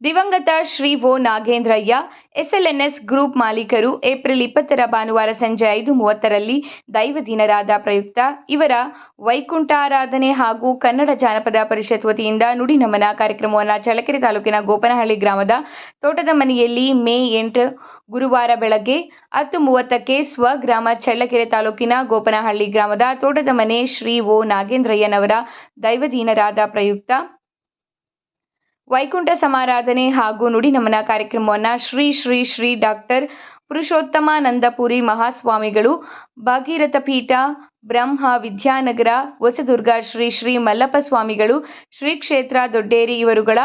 ದಿವಂಗತ ಶ್ರೀ ವೋ ನಾಗೇಂದ್ರಯ್ಯ, ಎಸ್ಎಲ್ಎನ್ಎಸ್ ಗ್ರೂಪ್ ಮಾಲೀಕರು ಏಪ್ರಿಲ್ ಇಪ್ಪತ್ತರ ಭಾನುವಾರ ಸಂಜೆ ಐದು ಮೂವತ್ತರಲ್ಲಿ ದೈವದಿನರಾದ ಪ್ರಯುಕ್ತ. ಇವರ ವೈಕುಂಠಾರಾಧನೆ ಹಾಗೂ ಕನ್ನಡ ಜಾನಪದ ಪರಿಷತ್ ವತಿಯಿಂದ ನುಡಿ ನಮನ ಕಾರ್ಯಕ್ರಮವನ್ನು ಚಳ್ಳಕೆರೆ ತಾಲೂಕಿನ ಗೋಪನಹಳ್ಳಿ ಗ್ರಾಮದ ತೋಟದ ಮನೆಯಲ್ಲಿ ಮೇ ಎಂಟು ಗುರುವಾರ ಬೆಳಗ್ಗೆ ಹತ್ತು ಮೂವತ್ತಕ್ಕೆ ಸ್ವಗ್ರಾಮ ಚಳ್ಳಕೆರೆ ತಾಲೂಕಿನ ಗೋಪನಹಳ್ಳಿ ಗ್ರಾಮದ ತೋಟದ ಮನೆ ಶ್ರೀ ಓ ನಾಗೇಂದ್ರಯ್ಯನವರ ದೈವದೀನರಾದ ಪ್ರಯುಕ್ತ. ವೈಕುಂಠ ಸಮಾರಾಧನೆ ಹಾಗೂ ನುಡಿ ನಮನ ಕಾರ್ಯಕ್ರಮವನ್ನು ಶ್ರೀ ಶ್ರೀ ಶ್ರೀ ಡಾಕ್ಟರ್ ಪುರುಷೋತ್ತಮಾನಂದಪುರಿ ಮಹಾಸ್ವಾಮಿಗಳು, ಭಾಗೀರಥ ಪೀಠ, ಬ್ರಹ್ಮ ವಿದ್ಯಾನಗರ, ಹೊಸದುರ್ಗ ಶ್ರೀ ಶ್ರೀ ಮಲ್ಲಪ್ಪ ಸ್ವಾಮಿಗಳು, ಶ್ರೀ ಕ್ಷೇತ್ರ ದೊಡ್ಡೇರಿ ಇವರುಗಳ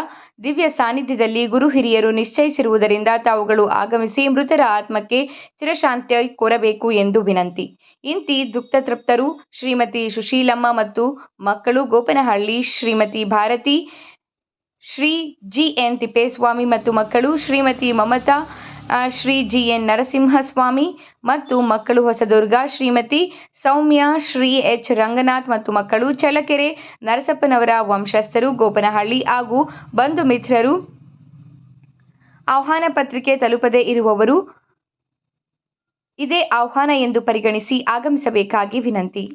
ದಿವ್ಯ ಸಾನ್ನಿಧ್ಯದಲ್ಲಿ ಗುರು ಹಿರಿಯರು ನಿಶ್ಚಯಿಸಿರುವುದರಿಂದ ತಾವುಗಳು ಆಗಮಿಸಿ ಮೃತರ ಆತ್ಮಕ್ಕೆ ಚಿರಶಾಂತಿ ಕೋರಬೇಕು ಎಂದು ವಿನಂತಿ. ಇಂತಿ ದುಕ್ತತೃಪ್ತರು ಶ್ರೀಮತಿ ಸುಶೀಲಮ್ಮ ಮತ್ತು ಮಕ್ಕಳು ಗೋಪನಹಳ್ಳಿ ಶ್ರೀಮತಿ ಭಾರತಿ ಶ್ರೀ ಜಿ ಎನ್ ತಿಪ್ಪೇಸ್ವಾಮಿ ಮತ್ತು ಮಕ್ಕಳು, ಶ್ರೀಮತಿ ಮಮತಾ ಶ್ರೀ ಜಿ ಎನ್ ನರಸಿಂಹಸ್ವಾಮಿ ಮತ್ತು ಮಕ್ಕಳು ಹೊಸದುರ್ಗ, ಶ್ರೀಮತಿ ಸೌಮ್ಯ, ಶ್ರೀ ಎಚ್ ರಂಗನಾಥ್ ಮತ್ತು ಮಕ್ಕಳು ಚಳ್ಳಕೆರೆ, ನರಸಪ್ಪನವರ ವಂಶಸ್ಥರು ಗೋಪನಹಳ್ಳಿ ಹಾಗೂ ಬಂಧು ಮಿತ್ರರು. ಆಹ್ವಾನ ಪತ್ರಿಕೆ ತಲುಪದೇ ಇರುವವರು ಇದೇ ಆಹ್ವಾನ ಎಂದು ಪರಿಗಣಿಸಿ ಆಗಮಿಸಬೇಕಾಗಿ ವಿನಂತಿ.